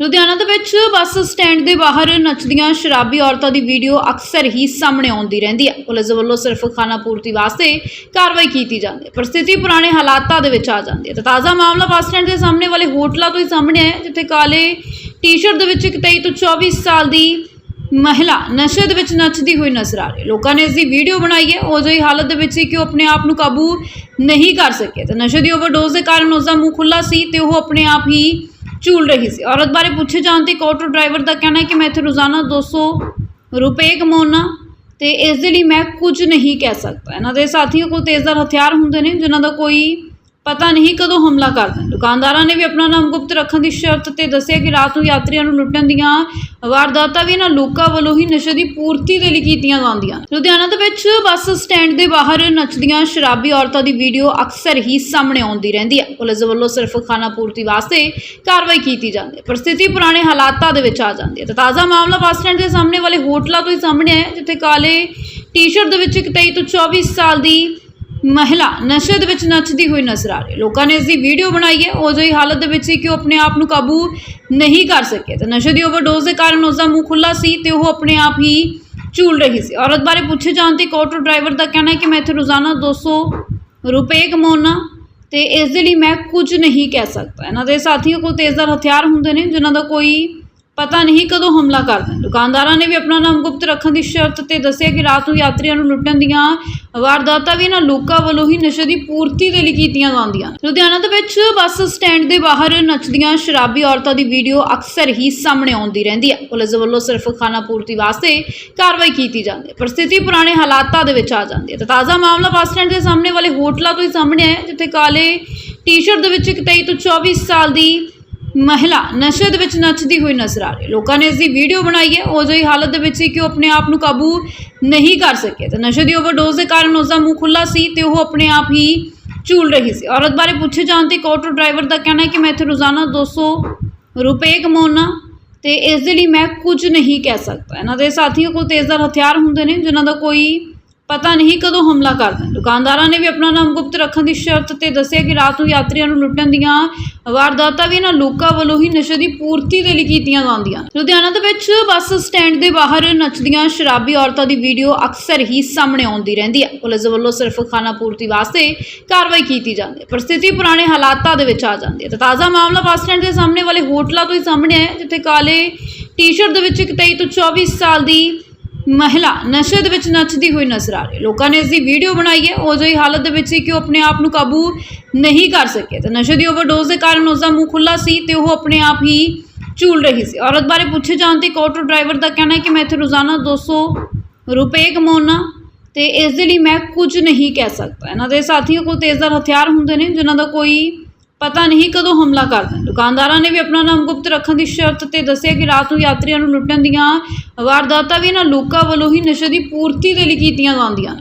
ਲੁਧਿਆਣਾ ਦੇ ਵਿੱਚ bus stand ਦੇ ਬਾਹਰ ਨੱਚਦੀਆਂ ਸ਼ਰਾਬੀ ਔਰਤਾਂ ਦੀ ਵੀਡੀਓ ਅਕਸਰ ਹੀ ਸਾਹਮਣੇ ਆਉਂਦੀ ਰਹਿੰਦੀ ਹੈ। ਪੁਲਿਸ ਵੱਲੋਂ ਸਿਰਫ ਖਾਣਾ ਪੂਰਤੀ ਵਾਸਤੇ ਕਾਰਵਾਈ ਕੀਤੀ ਜਾਂਦੀ ਹੈ। ਪਰ ਸਥਿਤੀ ਪੁਰਾਣੇ ਹਾਲਾਤਾਂ ਦੇ ਵਿੱਚ ਆ ਜਾਂਦੀ ਹੈ। ਤਾਂ ਤਾਜ਼ਾ ਮਾਮਲਾ ਬੱਸ ਸਟੈਂਡ ਦੇ ਸਾਹਮਣੇ ਵਾਲੇ ਹੋਟਲਾਂ ਤੋਂ ਹੀ ਸਾਹਮਣੇ ਆਇਆ ਜਿੱਥੇ ਕਾਲੇ ਟੀ-ਸ਼ਰਟ ਦੇ ਵਿੱਚ ਇੱਕ 23 ਤੋਂ 24 ਸਾਲ ਦੀ ਮਹਿਲਾ ਨਸ਼ੇ ਦੇ ਵਿੱਚ ਨੱਚਦੀ ਹੋਈ ਨਜ਼ਰ ਆ ਰਹੀ ਲੋਕਾਂ ਨੇ ਇਸ ਦੀ ਵੀਡੀਓ ਬਣਾਈ ਹੈ। ਉਹ ਜਿਹੀ ਹਾਲਤ ਦੇ ਵਿੱਚ ਸੀ ਕਿ ਉਹ ਆਪਣੇ ਆਪ ਨੂੰ ਕਾਬੂ ਨਹੀਂ ਕਰ ਸਕੇ। ਤੇ ਨਸ਼ੇ ਦੀ ਓਵਰਡੋਜ਼ ਦੇ ਕਾਰਨ ਉਸ ਦਾ ਮੂੰਹ ਖੁੱਲਾ ਸੀ ਤੇ ਉਹ ਆਪਣੇ ਆਪ ਹੀ ਝੂਲ ਰਹੀ ਸੀ। ਔਰਤ ਬਾਰੇ ਪੁੱਛੇ ਜਾਣ ਤੇ ਇੱਕ ਆਟੋ ਡਰਾਈਵਰ ਦਾ ਕਹਿਣਾ ਹੈ ਕਿ ਮੈਂ ਇੱਥੇ ਰੋਜ਼ਾਨਾ 200 ਰੁਪਏ ਕਮਾਉਣਾ ਤੇ ਇਸ ਦੇ ਲਈ ਮੈਂ ਕੁਝ ਨਹੀਂ ਕਹਿ ਸਕਦਾ। ਇਹਨਾਂ ਦੇ ਸਾਥੀਆਂ ਕੋਲ ਤੇਜ਼ਦਾਰ ਹਥਿਆਰ ਹੁੰਦੇ ਨੇ, ਜਿਨ੍ਹਾਂ ਦਾ ਕੋਈ ਪਤਾ ਨਹੀਂ ਕਦੋਂ ਹਮਲਾ ਕਰ ਦੇਣ ਦੁਕਾਨਦਾਰਾਂ ਨੇ ਵੀ ਆਪਣਾ ਨਾਮ ਗੁਪਤ ਰੱਖਣ ਦੀ ਸ਼ਰਤ ਤੇ ਦੱਸਿਆ ਕਿ ਰਾਤ ਨੂੰ ਯਾਤਰੀਆਂ ਨੂੰ ਲੁੱਟਣ ਦੀਆਂ ਵਾਰਦਾਤਾਂ ਵੀ ਇਹਨਾਂ ਲੋਕਾਂ ਵੱਲੋਂ ਹੀ ਨਸ਼ੇ ਦੀ ਪੂਰਤੀ ਦੇ ਲਈ ਕੀਤੀਆਂ ਜਾਂਦੀਆਂ ਲੁਧਿਆਣਾ ਦੇ ਵਿੱਚ ਬੱਸ ਸਟੈਂਡ ਦੇ ਬਾਹਰ ਨੱਚਦੀਆਂ ਸ਼ਰਾਬੀ ਔਰਤਾਂ ਦੀ ਵੀਡੀਓ ਅਕਸਰ ਹੀ ਸਾਹਮਣੇ ਆਉਂਦੀ ਰਹਿੰਦੀ ਹੈ। ਪੁਲਿਸ ਵੱਲੋਂ ਸਿਰਫ ਖਾਣਾ ਪੂਰਤੀ ਵਾਸਤੇ ਕਾਰਵਾਈ ਕੀਤੀ ਜਾਂਦੀ ਹੈ। ਪਰ ਸਥਿਤੀ ਪੁਰਾਣੇ ਹਾਲਾਤਾਂ ਦੇ ਵਿੱਚ ਆ ਜਾਂਦੀ ਹੈ। ਤਾਂ ਤਾਜ਼ਾ ਮਾਮਲਾ ਬੱਸ ਸਟੈਂਡ ਦੇ ਸਾਹਮਣੇ ਵਾਲੇ ਹੋਟਲਾਂ ਤੋਂ ਹੀ ਸਾਹਮਣੇ ਆਇਆ ਜਿੱਥੇ ਕਾਲੇ ਟੀ-ਸ਼ਰਟ ਦੇ ਵਿੱਚ ਇੱਕ 23 ਤੋਂ 24 ਸਾਲ ਦੀ ਮਹਿਲਾ ਨਸ਼ੇ ਦੇ ਵਿੱਚ ਨੱਚਦੀ ਹੋਈ ਨਜ਼ਰ ਆ ਰਹੀ ਲੋਕਾਂ ਨੇ ਇਸ ਦੀ ਵੀਡੀਓ ਬਣਾਈ ਹੈ। ਉਹ ਜਿਹੀ ਹਾਲਤ ਦੇ ਵਿੱਚ ਸੀ ਕਿ ਉਹ ਆਪਣੇ ਆਪ ਨੂੰ ਕਾਬੂ ਨਹੀਂ ਕਰ ਸਕੇ। ਤੇ ਨਸ਼ੇ ਦੀ ਓਵਰਡੋਜ਼ ਦੇ ਕਾਰਨ ਉਸ ਦਾ ਮੂੰਹ ਖੁੱਲਾ ਸੀ ਤੇ ਉਹ ਆਪਣੇ ਆਪ ਹੀ ਝੂਲ ਰਹੀ ਸੀ। ਔਰਤ ਬਾਰੇ ਪੁੱਛੇ ਜਾਣ ਤੇ ਇੱਕ ਆਟੋ ਡਰਾਈਵਰ ਦਾ ਕਹਿਣਾ ਹੈ ਕਿ ਮੈਂ ਇੱਥੇ ਰੋਜ਼ਾਨਾ 200 ਰੁਪਏ ਕਮਾਉਣਾ ਤੇ ਇਸ ਦੇ ਲਈ ਮੈਂ ਕੁਝ ਨਹੀਂ ਕਹਿ ਸਕਦਾ। ਇਹਨਾਂ ਦੇ ਸਾਥੀਆਂ ਕੋਲ ਤੇਜ਼ਦਾਰ ਹਥਿਆਰ ਹੁੰਦੇ ਨੇ, ਜਿਨ੍ਹਾਂ ਦਾ ਕੋਈ ਪਤਾ ਨਹੀਂ ਕਦੋਂ ਹਮਲਾ ਕਰ ਦੇਣ ਦੁਕਾਨਦਾਰਾਂ ਨੇ ਵੀ ਆਪਣਾ ਨਾਮ ਗੁਪਤ ਰੱਖਣ ਦੀ ਸ਼ਰਤ ਤੇ ਦੱਸਿਆ ਕਿ ਰਾਤ ਨੂੰ ਯਾਤਰੀਆਂ ਨੂੰ ਲੁੱਟਣ ਦੀਆਂ ਵਾਰਦਾਤਾਂ ਵੀ ਇਹਨਾਂ ਲੋਕਾਂ ਵੱਲੋਂ ਹੀ ਨਸ਼ੇ ਦੀ ਪੂਰਤੀ ਦੇ ਲਈ ਕੀਤੀਆਂ ਜਾਂਦੀਆਂ ਲੁਧਿਆਣਾ ਦੇ ਵਿੱਚ ਬੱਸ ਸਟੈਂਡ ਦੇ ਬਾਹਰ ਨੱਚਦੀਆਂ ਸ਼ਰਾਬੀ ਔਰਤਾਂ ਦੀ ਵੀਡੀਓ ਅਕਸਰ ਹੀ ਸਾਹਮਣੇ ਆਉਂਦੀ ਰਹਿੰਦੀ ਹੈ। ਪੁਲਿਸ ਵੱਲੋਂ ਸਿਰਫ ਖਾਣਾ ਪੂਰਤੀ ਵਾਸਤੇ ਕਾਰਵਾਈ ਕੀਤੀ ਜਾਂਦੀ ਹੈ। ਪਰ ਸਥਿਤੀ ਪੁਰਾਣੇ ਹਾਲਾਤਾਂ ਦੇ ਵਿੱਚ ਆ ਜਾਂਦੀ ਹੈ। ਤਾਂ ਤਾਜ਼ਾ ਮਾਮਲਾ ਬੱਸ ਸਟੈਂਡ ਦੇ ਸਾਹਮਣੇ ਵਾਲੇ ਹੋਟਲਾਂ ਤੋਂ ਹੀ ਸਾਹਮਣੇ ਆਇਆ ਜਿੱਥੇ ਕਾਲੇ ਟੀ-ਸ਼ਰਟ ਦੇ ਵਿੱਚ ਇੱਕ 23 ਤੋਂ 24 ਸਾਲ ਦੀ ਮਹਿਲਾ ਨਸ਼ੇ ਦੇ ਵਿੱਚ ਨੱਚਦੀ ਹੋਈ ਨਜ਼ਰ ਆ ਰਹੀ ਲੋਕਾਂ ਨੇ ਇਸ ਦੀ ਵੀਡੀਓ ਬਣਾਈ ਹੈ। ਉਹ ਜਿਹੀ ਹਾਲਤ ਦੇ ਵਿੱਚ ਸੀ ਕਿ ਉਹ ਆਪਣੇ ਆਪ ਨੂੰ ਕਾਬੂ ਨਹੀਂ ਕਰ ਸਕੇ। ਤੇ ਨਸ਼ੇ ਦੀ ਓਵਰਡੋਜ਼ ਦੇ ਕਾਰਨ ਉਸ ਦਾ ਮੂੰਹ ਖੁੱਲਾ ਸੀ ਤੇ ਉਹ ਆਪਣੇ ਆਪ ਹੀ ਝੂਲ ਰਹੀ ਸੀ। ਔਰਤ ਬਾਰੇ ਪੁੱਛੇ ਜਾਣ ਤੇ ਇੱਕ ਆਟੋ ਡਰਾਈਵਰ ਦਾ ਕਹਿਣਾ ਹੈ ਕਿ ਮੈਂ ਇੱਥੇ ਰੋਜ਼ਾਨਾ 200 ਰੁਪਏ ਕਮਾਉਣਾ ਤੇ ਇਸ ਦੇ ਲਈ ਮੈਂ ਕੁਝ ਨਹੀਂ ਕਹਿ ਸਕਦਾ। ਇਹਨਾਂ ਦੇ ਸਾਥੀਆਂ ਕੋਲ ਤੇਜ਼ਦਾਰ ਹਥਿਆਰ ਹੁੰਦੇ ਨੇ, ਜਿਨ੍ਹਾਂ ਦਾ ਕੋਈ ਪਤਾ ਨਹੀਂ ਕਦੋਂ ਹਮਲਾ ਕਰ ਦੇਣ ਦੁਕਾਨਦਾਰਾਂ ਨੇ ਵੀ ਆਪਣਾ ਨਾਮ ਗੁਪਤ ਰੱਖਣ ਦੀ ਸ਼ਰਤ ਤੇ ਦੱਸਿਆ ਕਿ ਰਾਤ ਨੂੰ ਯਾਤਰੀਆਂ ਨੂੰ ਲੁੱਟਣ ਦੀਆਂ ਵਾਰਦਾਤਾਂ ਵੀ ਇਹਨਾਂ ਲੋਕਾਂ ਵੱਲੋਂ ਹੀ ਨਸ਼ੇ ਦੀ ਪੂਰਤੀ ਦੇ ਲਈ ਕੀਤੀਆਂ ਜਾਂਦੀਆਂ ਲੁਧਿਆਣਾ ਦੇ ਵਿੱਚ ਬੱਸ ਸਟੈਂਡ ਦੇ ਬਾਹਰ ਨੱਚਦੀਆਂ ਸ਼ਰਾਬੀ ਔਰਤਾਂ ਦੀ ਵੀਡੀਓ ਅਕਸਰ ਹੀ ਸਾਹਮਣੇ ਆਉਂਦੀ ਰਹਿੰਦੀ ਹੈ। ਪੁਲਿਸ ਵੱਲੋਂ ਸਿਰਫ ਖਾਣਾ ਪੂਰਤੀ ਵਾਸਤੇ ਕਾਰਵਾਈ ਕੀਤੀ ਜਾਂਦੀ ਹੈ। ਪਰ ਸਥਿਤੀ ਪੁਰਾਣੇ ਹਾਲਾਤਾਂ ਦੇ ਵਿੱਚ ਆ ਜਾਂਦੀ ਹੈ। ਤਾਂ ਤਾਜ਼ਾ ਮਾਮਲਾ ਬੱਸ ਸਟੈਂਡ ਦੇ ਸਾਹਮਣੇ ਵਾਲੇ ਹੋਟਲਾਂ ਤੋਂ ਹੀ ਸਾਹਮਣੇ ਆਇਆ ਜਿੱਥੇ ਕਾਲੇ ਟੀ-ਸ਼ਰਟ ਦੇ ਵਿੱਚ ਇੱਕ 23 ਤੋਂ 24 ਸਾਲ ਦੀ ਮਹਿਲਾ ਨਸ਼ੇ ਦੇ ਵਿੱਚ ਨੱਚਦੀ ਹੋਈ ਨਜ਼ਰ ਆ ਰਹੀ ਹੈ। ਲੋਕਾਂ ਨੇ ਇਸ ਦੀ ਵੀਡੀਓ ਬਣਾਈ ਹੈ। ਉਹ ਜਿਹੀ ਹਾਲਤ ਦੇ ਵਿੱਚ ਸੀ ਕਿ ਉਹ ਆਪਣੇ ਆਪ ਨੂੰ ਕਾਬੂ ਨਹੀਂ ਕਰ ਸਕੇ। ਤੇ ਨਸ਼ੇ ਦੀ ਓਵਰਡੋਜ਼ ਦੇ ਕਾਰਨ ਉਸ ਦਾ ਮੂੰਹ ਖੁੱਲਾ ਸੀ ਤੇ ਉਹ ਆਪਣੇ ਆਪ ਹੀ ਝੂਲ ਰਹੀ ਸੀ। ਔਰਤ ਬਾਰੇ ਪੁੱਛੇ ਜਾਣ ਤੇ ਇੱਕ ਆਟੋ ਡਰਾਈਵਰ ਦਾ ਕਹਿਣਾ ਹੈ ਕਿ ਮੈਂ ਇੱਥੇ ਰੋਜ਼ਾਨਾ 200 ਰੁਪਏ ਕਮਾਉਣਾ ਤੇ ਇਸ ਦੇ ਲਈ ਮੈਂ ਕੁਝ ਨਹੀਂ ਕਹਿ ਸਕਦਾ। ਇਹਨਾਂ ਦੇ ਸਾਥੀਆਂ ਕੋਲ ਤੇਜ਼ਦਾਰ ਹਥਿਆਰ ਹੁੰਦੇ ਨੇ, ਜਿਨ੍ਹਾਂ ਦਾ ਕੋਈ ਪਤਾ ਨਹੀਂ ਕਦੋਂ ਹਮਲਾ ਕਰ ਦੇਣ ਦੁਕਾਨਦਾਰਾਂ ਨੇ ਵੀ ਆਪਣਾ ਨਾਮ ਗੁਪਤ ਰੱਖਣ ਦੀ ਸ਼ਰਤ ਤੇ ਦੱਸਿਆ ਕਿ ਰਾਤ ਨੂੰ ਯਾਤਰੀਆਂ ਨੂੰ ਲੁੱਟਣ ਦੀਆਂ ਵਾਰਦਾਤਾਂ ਵੀ ਇਹਨਾਂ ਲੋਕਾਂ ਵੱਲੋਂ ਹੀ ਨਸ਼ੇ ਦੀ ਪੂਰਤੀ ਦੇ ਲਈ ਕੀਤੀਆਂ ਜਾਂਦੀਆਂ ਨੇ।